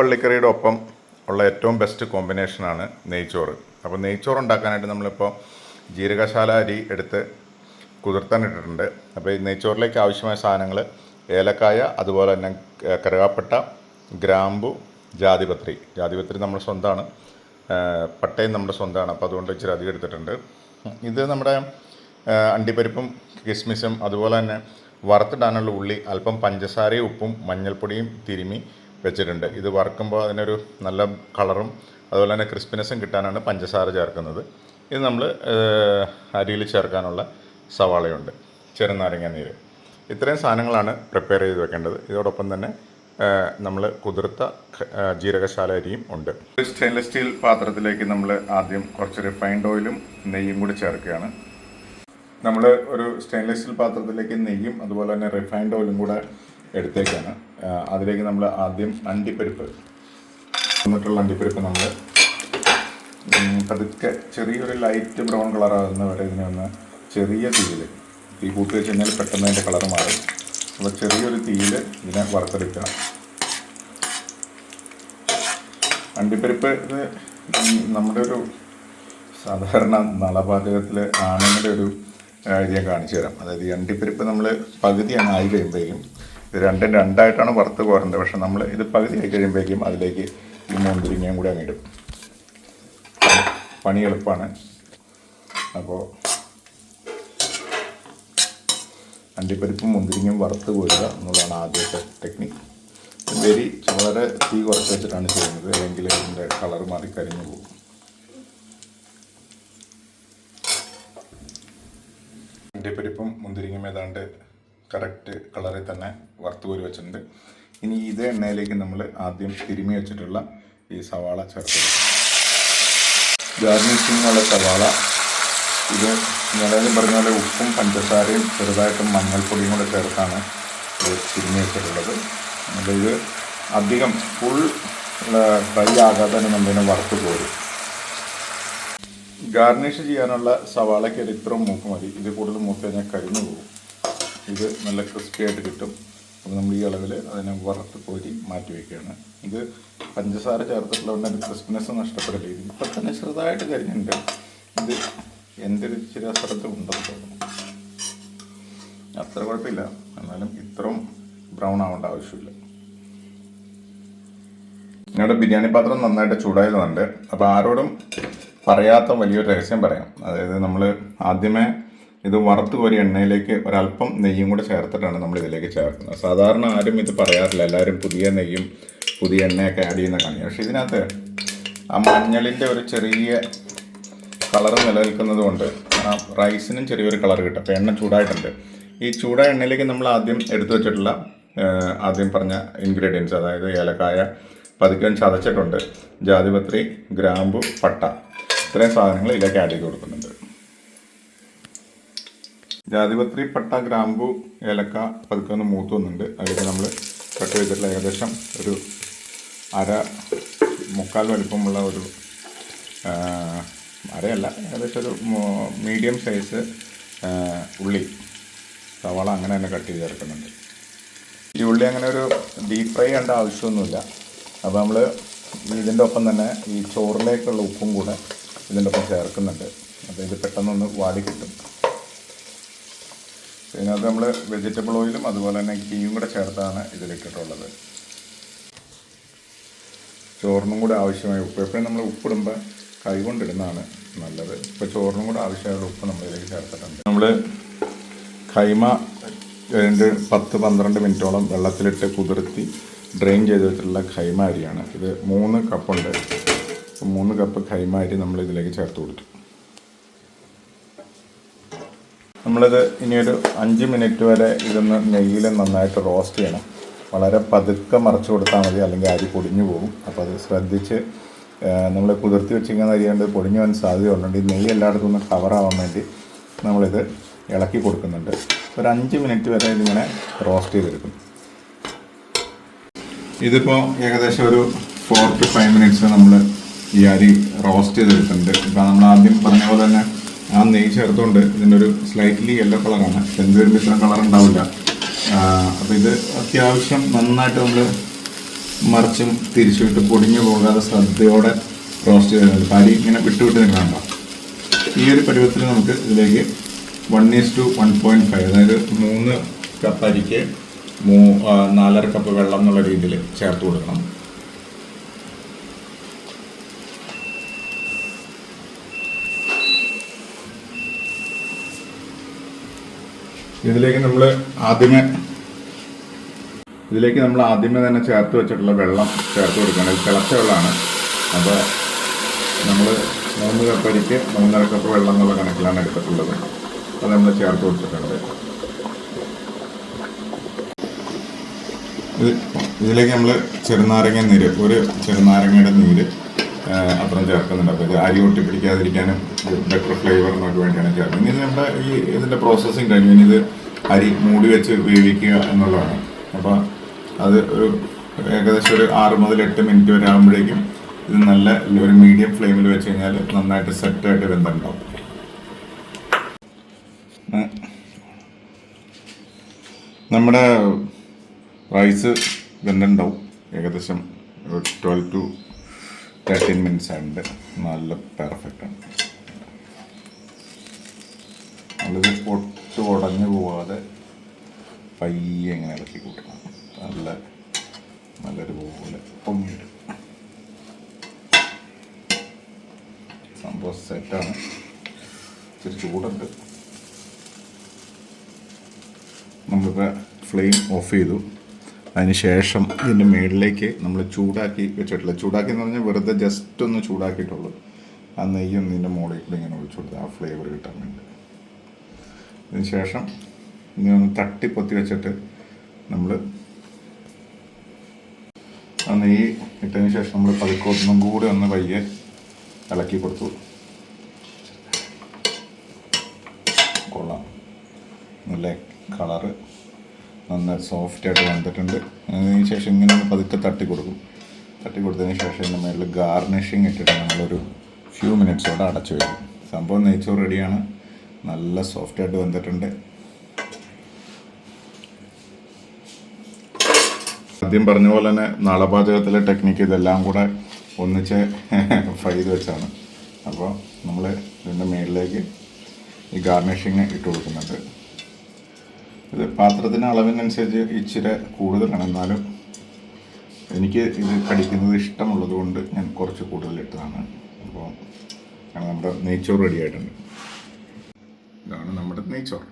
പള്ളിക്കറിയുടെ ഒപ്പം ഉള്ള ഏറ്റവും ബെസ്റ്റ് കോമ്പിനേഷനാണ് നെയ്ച്ചോറ്. അപ്പോൾ നെയ്ച്ചോറ് ഉണ്ടാക്കാനായിട്ട് നമ്മളിപ്പോൾ ജീരകശാല അരി എടുത്ത് കുതിർത്താൻ ഇട്ടിട്ടുണ്ട്. അപ്പോൾ ഈ നെയ്ച്ചോറിലേക്ക് ആവശ്യമായ സാധനങ്ങൾ ഏലക്കായ അതുപോലെ തന്നെ കറുകാപ്പട്ട ഗ്രാമ്പു ജാതിപത്രി. ജാതിപത്രി നമ്മൾ സ്വന്തമാണ് പട്ടയും നമ്മുടെ സ്വന്തമാണ് അപ്പോൾ അതുകൊണ്ട് ഇച്ചിരി അധികം എടുത്തിട്ടുണ്ട്. ഇത് നമ്മുടെ അണ്ടിപ്പരിപ്പും കിസ്മിസും അതുപോലെ തന്നെ വറുത്തിടാനുള്ള ഉള്ളി അല്പം പഞ്ചസാരയും ഉപ്പും മഞ്ഞൾപ്പൊടിയും തിരുമി വെച്ചിട്ടുണ്ട്. ഇത് വറുക്കുമ്പോൾ അതിനൊരു നല്ല കളറും അതുപോലെ തന്നെ ക്രിസ്പിനെസ്സും കിട്ടാനാണ് പഞ്ചസാര ചേർക്കുന്നത്. ഇത് നമ്മൾ അരിയിൽ ചേർക്കാനുള്ള സവാളയുണ്ട്. ചെറുനാരങ്ങ നീര്. ഇത്രയും സാധനങ്ങളാണ് പ്രിപ്പയർ ചെയ്ത് വെക്കേണ്ടത്. ഇതോടൊപ്പം തന്നെ നമ്മൾ കുതിർത്ത ജീരകശാല അരിയും ഉണ്ട്. ഒരു സ്റ്റെയിൻലെസ് സ്റ്റീൽ പാത്രത്തിലേക്ക് നമ്മൾ ആദ്യം കുറച്ച് റിഫൈൻഡ് ഓയിലും നെയ്യും കൂടി ചേർക്കുകയാണ്. നമ്മൾ ഒരു സ്റ്റെയിൻലെസ് സ്റ്റീൽ പാത്രത്തിലേക്ക് നെയ്യും അതുപോലെ തന്നെ റിഫൈൻഡ് ഓയിലും കൂടെ എടുത്തേക്കാണ്. അതിലേക്ക് നമ്മൾ ആദ്യം അണ്ടിപ്പരിപ്പ്. എന്നിട്ടുള്ള അണ്ടിപ്പരിപ്പ് നമ്മൾ പതുക്കെ ചെറിയൊരു ലൈറ്റ് ബ്രൗൺ കളറാകുന്ന വരെ ഇതിനെ ഒന്ന് ചെറിയ തീയിൽ തീ കൂട്ടി വെച്ച് കഴിഞ്ഞാൽ പെട്ടെന്ന് അതിന്റെ കളർ മാറും. അപ്പോൾ ചെറിയൊരു തീയിൽ ഇതിനെ വറുത്തെടുക്കുക. അണ്ടിപ്പരിപ്പ് നമ്മുടെ ഒരു സാധാരണ നളപാചകത്തിൽ ആണുങ്ങളുടെ ഒരു ഐഡിയ കാണിച്ചു തരാം. അതായത് ഈ അണ്ടിപ്പരിപ്പ് നമ്മൾ പകുതിയാണ് ആയി കഴിയുമ്പോഴേക്കും ഇത് രണ്ടും രണ്ടായിട്ടാണ് വറുത്ത് കോരേണ്ടത് പക്ഷെ നമ്മൾ ഇത് പകുതി ആയി കഴിയുമ്പോഴേക്കും അതിലേക്ക് ഈ മുന്തിരിങ്ങയും കൂടി അങ്ങിടും പണി എളുപ്പമാണ് അപ്പോൾ അണ്ടിപ്പരിപ്പും മുന്തിരിങ്ങയും വറുത്ത് കോരുക എന്നുള്ളതാണ് ആദ്യത്തെ ടെക്നിക്ക് വെരി വളരെ തീ കുറച്ച് വെച്ചിട്ടാണ് ചെയ്യുന്നത്. അല്ലെങ്കിൽ ഇതിന്റെ കളർ മാറി കരിഞ്ഞു പോകും. അണ്ടിപ്പരിപ്പും മുന്തിരിങ്ങയും ഏതാണ്ട് കറക്റ്റ് കളറിൽ തന്നെ വറുത്ത് കോരി വെച്ചിട്ടുണ്ട്. ഇനി ഇതേ എണ്ണയിലേക്ക് നമ്മൾ ആദ്യം തിരുമി വെച്ചിട്ടുള്ള ഈ സവാള ചേർത്ത് ഗാർണിഷിങ്ങിനുള്ള സവാള. ഇത് ഞാനും പറഞ്ഞ പോലെ ഉപ്പും പഞ്ചസാരയും ചെറുതായിട്ടും മഞ്ഞൾപ്പൊടിയും കൂടെ ചേർത്താണ് ഇത് തിരിഞ്ഞ് വെച്ചിട്ടുള്ളത്. അപ്പോൾ ഇത് അധികം ഫുൾ ഫ്രൈ ആകാതെ തന്നെ നമ്മളിനെ വറുത്ത് പോരും ഗാർണിഷ് ചെയ്യാനുള്ള സവാളയ്ക്ക് ഒരു ഇത്ര മൂക്ക് മതി. ഇത് കൂടുതൽ മൂത്ത് കഴിഞ്ഞാൽ കരിഞ്ഞു പോകും. ഇത് നല്ല ക്രിസ്പി ആയിട്ട് കിട്ടും. അപ്പോൾ നമ്മൾ ഈ അളവിൽ അതിനെ വറുത്ത് കോരി മാറ്റി വയ്ക്കുകയാണ് ഇത് പഞ്ചസാര ചേർത്തിട്ടുള്ളതുകൊണ്ട് അതിന്റെ ക്രിസ്പിനെസ് നഷ്ടപ്പെടില്ല. ഇപ്പം തന്നെ ചെറുതായിട്ട് കരിഞ്ഞിട്ടുണ്ട്. ഇത് എന്റെ ഒരു ചില സ്ഥലത്ത് ഉണ്ടെന്ന് അത്ര കുഴപ്പമില്ല. എന്നാലും ഇത്രയും ബ്രൗൺ ആവേണ്ട ആവശ്യമില്ല. ഞങ്ങളുടെ ബിരിയാണി പാത്രം നന്നായിട്ട് ചൂടായതുണ്ട് അപ്പോൾ ആരോടും പറയാത്ത വലിയൊരു രഹസ്യം പറയാം. അതായത് നമ്മൾ ആദ്യമേ ഇത് വറുത്ത് കോരി എണ്ണയിലേക്ക് ഒരല്പം നെയ്യും കൂടെ ചേർത്തിട്ടാണ് നമ്മൾ ഇതിലേക്ക് ചേർക്കുന്നത്. സാധാരണ ആരും ഇത് പറയാറില്ല. എല്ലാവരും പുതിയ നെയ്യും പുതിയ എണ്ണയൊക്കെ ആഡ് ചെയ്യുന്ന കാണി പക്ഷേ ഇതിനകത്ത് ആ മഞ്ഞളിന്റെ ഒരു ചെറിയ കളർ നിലനിൽക്കുന്നത് കൊണ്ട് ആ റൈസിനും ചെറിയൊരു കളർ കിട്ടും. അപ്പോൾ എണ്ണ ചൂടായിട്ടുണ്ട്. ഈ ചൂടായ എണ്ണയിലേക്ക് നമ്മൾ ആദ്യം എടുത്തു വെച്ചിട്ടുള്ള ആദ്യം പറഞ്ഞ ഇൻഗ്രീഡിയൻസ് അതായത് ഏലക്കായ പതുക്കൻ ചതച്ചിട്ടുണ്ട്. ജാതിപത്രി ഗ്രാമ്പു പട്ട. ഇത്രയും സാധനങ്ങൾ ഇതിലേക്ക് ആഡ് ചെയ്ത് കൊടുക്കുന്നുണ്ട് ജാതിപത്രി പട്ട ഗ്രാമ്പു ഏലക്ക പതുക്കെ ഒന്ന് മൂത്ത് വന്നിട്ടുണ്ട്. അതിലേക്ക് നമ്മൾ കട്ട് ചെയ്തിട്ടുള്ള ഏകദേശം ഒരു അര മുക്കാൽ വലിപ്പമുള്ള ഒരു അരയല്ല ഏകദേശം ഒരു മീഡിയം സൈസ് ഉള്ളി സവാള അങ്ങനെ തന്നെ കട്ട് ചെയ്ത് ചേർക്കുന്നുണ്ട്. ഈ ഉള്ളി അങ്ങനെ ഒരു ഡീപ് ഫ്രൈ ചെയ്യേണ്ട ആവശ്യമൊന്നുമില്ല. അപ്പോൾ നമ്മൾ ഇതിന്റെ ഒപ്പം തന്നെ ഈ ചോറിലേക്കുള്ള ഉപ്പും കൂടെ ഇതിന്റെ ഒപ്പം ചേർക്കുന്നുണ്ട്. അപ്പോൾ ഇത് പെട്ടെന്നൊന്ന് വാടി കിട്ടും. ഇതിനകത്ത് നമ്മൾ വെജിറ്റബിൾ ഓയിലും അതുപോലെ തന്നെ ഗീയും കൂടെ ചേർത്താണ് ഇതിലിട്ടിട്ടുള്ളത്. ചോറിനും കൂടെ ആവശ്യമായ ഉപ്പ്. എപ്പോഴും നമ്മൾ ഉപ്പിടുമ്പോൾ കൈ കൊണ്ടിടുന്നതാണ് നല്ലത്. ഇപ്പോൾ ചോറിനും കൂടെ ആവശ്യമായ ഉപ്പ് നമ്മൾ ഇതിലേക്ക് ചേർത്തിട്ടുണ്ട്. നമ്മൾ കൈമ രണ്ട് പത്ത് പന്ത്രണ്ട് മിനിറ്റോളം വെള്ളത്തിലിട്ട് കുതിർത്തി ഡ്രെയിൻ ചെയ്ത് വെച്ചിട്ടുള്ള കൈമ അരിയാണ് ഇത് മൂന്ന് കപ്പുണ്ട്. മൂന്ന് കപ്പ് കൈമാരി അരി നമ്മൾ ഇതിലേക്ക് ചേർത്ത് കൊടുത്തു. നമ്മളിത് ഇനിയൊരു അഞ്ച് മിനിറ്റ് വരെ ഇതൊന്ന് നെയ്യിൽ നന്നായിട്ട് റോസ്റ്റ് ചെയ്യണം. വളരെ പതുക്കെ മറച്ചു കൊടുത്താൽ മതി അല്ലെങ്കിൽ അരി പൊടിഞ്ഞു പോകും. അപ്പോൾ അത് ശ്രദ്ധിച്ച് നമ്മൾ കുതിർത്തി വെച്ചിരിക്കുന്ന അരി കൊണ്ട് പൊടിഞ്ഞു പോകാൻ സാധ്യതയുള്ളതുകൊണ്ട് ഈ നെയ്യ് എല്ലായിടത്തും ഒന്ന് കവറാവാൻ വേണ്ടി നമ്മളിത് ഇളക്കി കൊടുക്കുന്നുണ്ട്. ഒരു അഞ്ച് മിനിറ്റ് വരെ ഇതിങ്ങനെ റോസ്റ്റ് ചെയ്തെടുക്കും. ഇതിപ്പോൾ ഏകദേശം ഒരു ഫോർ ടു ഫൈവ് മിനിറ്റ്സ് നമ്മൾ ഈ അരി റോസ്റ്റ് ചെയ്തെടുക്കുന്നുണ്ട് ഇപ്പോൾ നമ്മൾ ആദ്യം പറഞ്ഞ പോലെ തന്നെ ആ നെയ്യ് ചേർത്തുകൊണ്ട് ഇതിന്റെ ഒരു സ്ലൈറ്റ്ലി യെല്ലോ കളറാണ് വരുമ്പോൾ ഇത്ര കളർ ഉണ്ടാവില്ല. അപ്പോൾ ഇത് അത്യാവശ്യം നന്നായിട്ട് നമ്മൾ മറിച്ചും തിരിച്ചുവിട്ട് പൊടിഞ്ഞു പോകാതെ ശ്രദ്ധയോടെ റോസ്റ്റ് ചെയ്യുന്നത് പരി ഇങ്ങനെ വിട്ടുവിട്ട് വിട്ട് നിൽക്കണ്ട ഈ ഒരു പരുവത്തിൽ നമുക്ക് ഇതിലേക്ക് one is to one point five അതായത് മൂന്ന് കപ്പ് അരിക്ക് മൂ നാലര കപ്പ് വെള്ളം എന്നുള്ള രീതിയിൽ ചേർത്ത് കൊടുക്കണം. ഇതിലേക്ക് നമ്മൾ ആദ്യമേ ഇതിലേക്ക് നമ്മൾ ആദ്യമേ തന്നെ ചേർത്ത് വെച്ചിട്ടുള്ള വെള്ളം ചേർത്ത് കൊടുക്കണം. തിളച്ച വെള്ളമാണ്. അപ്പോൾ നമ്മൾ മൂന്ന് കപ്പ് അരിക്ക് മൂന്നര കപ്പ് വെള്ളം എന്നുള്ള കണക്കിലാണ് എടുത്തിട്ടുള്ളത്. അത് നമ്മൾ ചേർത്ത് കൊടുത്തിട്ടുണ്ട്. ഇതിലേക്ക് നമ്മൾ ചെറുനാരങ്ങ നീര് ഒരു ചെറുനാരങ്ങയുടെ നീര് അത്രയും ചേർക്കുന്നുണ്ട്. അപ്പോൾ ഇത് അരി ഒട്ടി പിടിക്കാതിരിക്കാനും ബെറ്റർ ഫ്ലേവറിനൊക്കെ വേണ്ടിയാണ് ചേർക്കുന്നത്. ഇനി നമ്മുടെ ഈ ഇതിന്റെ പ്രോസസ്സിങ് കഴിഞ്ഞു ഇനി ഇത് അരി മൂടി വെച്ച് വേവിക്കുക എന്നുള്ളതാണ്. അപ്പോൾ അത് ഒരു ഏകദേശം ഒരു ആറ് മുതൽ എട്ട് മിനിറ്റ് വരെ ആകുമ്പോഴേക്കും ഇത് നല്ല ഒരു മീഡിയം ഫ്ലെയിമിൽ വെച്ച് കഴിഞ്ഞാൽ നന്നായിട്ട് സെറ്റായിട്ട് വെന്തുണ്ടാവും. നമ്മുടെ റൈസ് വെന്തുണ്ടാവും. ഏകദേശം ട്വൽവ് ടു തേർട്ടീൻ മിനിറ്റ്സ് ആയിട്ടുണ്ട് നല്ല പെർഫെക്റ്റ് ആണ്. നല്ലത് പൊട്ട് ഉടഞ്ഞു പോവാതെ പയ്യെ ഇങ്ങനെ ഇളക്കി കൂട്ടണം. നല്ല നല്ലൊരു പോലെ. പൊങ്ങി വരും സംഭവം സെറ്റാണ് ഇച്ചിരി ചൂടുണ്ട്. നമ്മളിപ്പോൾ ഫ്ലെയിം ഓഫ് ചെയ്തു. അതിന് ശേഷം ഇതിന്റെ മുകളിലേക്ക് നമ്മൾ ചൂടാക്കി വെച്ചിട്ടില്ല. ചൂടാക്കി എന്ന് പറഞ്ഞാൽ വെറുതെ ജസ്റ്റ് ഒന്ന് ചൂടാക്കിയിട്ടുള്ളൂ. ആ നെയ്യും ഇതിന്റെ മുകളിൽ കൂടി ഇങ്ങനെ ഒഴിച്ചു കൊടുത്ത് ആ ഫ്ലേവർ കിട്ടാൻ വേണ്ടി. അതിന് ശേഷം ഇനി ഒന്ന് തട്ടി പൊത്തി വെച്ചിട്ട് നമ്മൾ ആ നെയ്യ് ഇട്ടതിന് ശേഷം നമ്മൾ പതുക്കൊന്നും കൂടി ഒന്ന് പയ്യെ ഇളക്കി കൊടുത്തു. കൊള്ളാം. നല്ല കളറ് നന്നായി സോഫ്റ്റായിട്ട് വന്നിട്ടുണ്ട്. അതിന് ശേഷം ഇങ്ങനെ പതുക്കെ തട്ടി കൊടുക്കും. തട്ടി കൊടുത്തതിന് ശേഷം ഇതിന്റെ മേളിൽ ഗാർണിഷിങ് ഇട്ടിട്ട് നമ്മളൊരു ഫ്യൂ മിനിറ്റ്സോടെ അടച്ചു വയ്ക്കും സംഭവം നെയ്ച്ചോറ് റെഡിയാണ്. നല്ല സോഫ്റ്റായിട്ട് വന്നിട്ടുണ്ട്. ആദ്യം പറഞ്ഞ പോലെ തന്നെ നളപാചകത്തിലെ ടെക്നിക്ക് ഇതെല്ലാം കൂടെ ഒന്നിച്ച് ഫ്രൈ ചെയ്ത് വെച്ചാണ്. അപ്പോൾ നമ്മൾ ഇതിന്റെ മേളിലേക്ക് ഈ ഗാർണിഷിങ് ഇട്ട് കൊടുക്കുന്നുണ്ട് ഇത് പാത്രത്തിന് അളവിനനുസരിച്ച് ഇച്ചിരി കൂടുതലാണ്. എന്നാലും എനിക്ക് ഇത് കടിക്കുന്നത് ഇഷ്ടമുള്ളത് കൊണ്ട് ഞാൻ കുറച്ച് കൂടുതൽ ഇട്ടതാണ്. അപ്പോൾ നമ്മുടെ നെയ്ച്ചോറ് റെഡി ആയിട്ടുണ്ട്. ഇതാണ് നമ്മുടെ നെയ്ച്ചോറ്.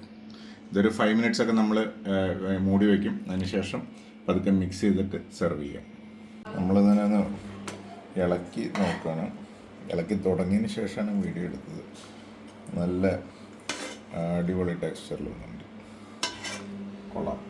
ഇതൊരു ഫൈവ് മിനിറ്റ്സ് ഒക്കെ നമ്മൾ മൂടി വയ്ക്കും അതിനുശേഷം പതുക്കെ മിക്സ് ചെയ്തിട്ട് സെർവ് ചെയ്യാം. നമ്മളിതിനെ ഇളക്കി നോക്കുകയാണ് ഇളക്കി തുടങ്ങിയതിന് ശേഷമാണ് വീഡിയോ എടുത്തത്. നല്ല അടിപൊളി ടെക്സ്ചറിൽ വന്നിട്ടുണ്ട്. കൊള്ളാം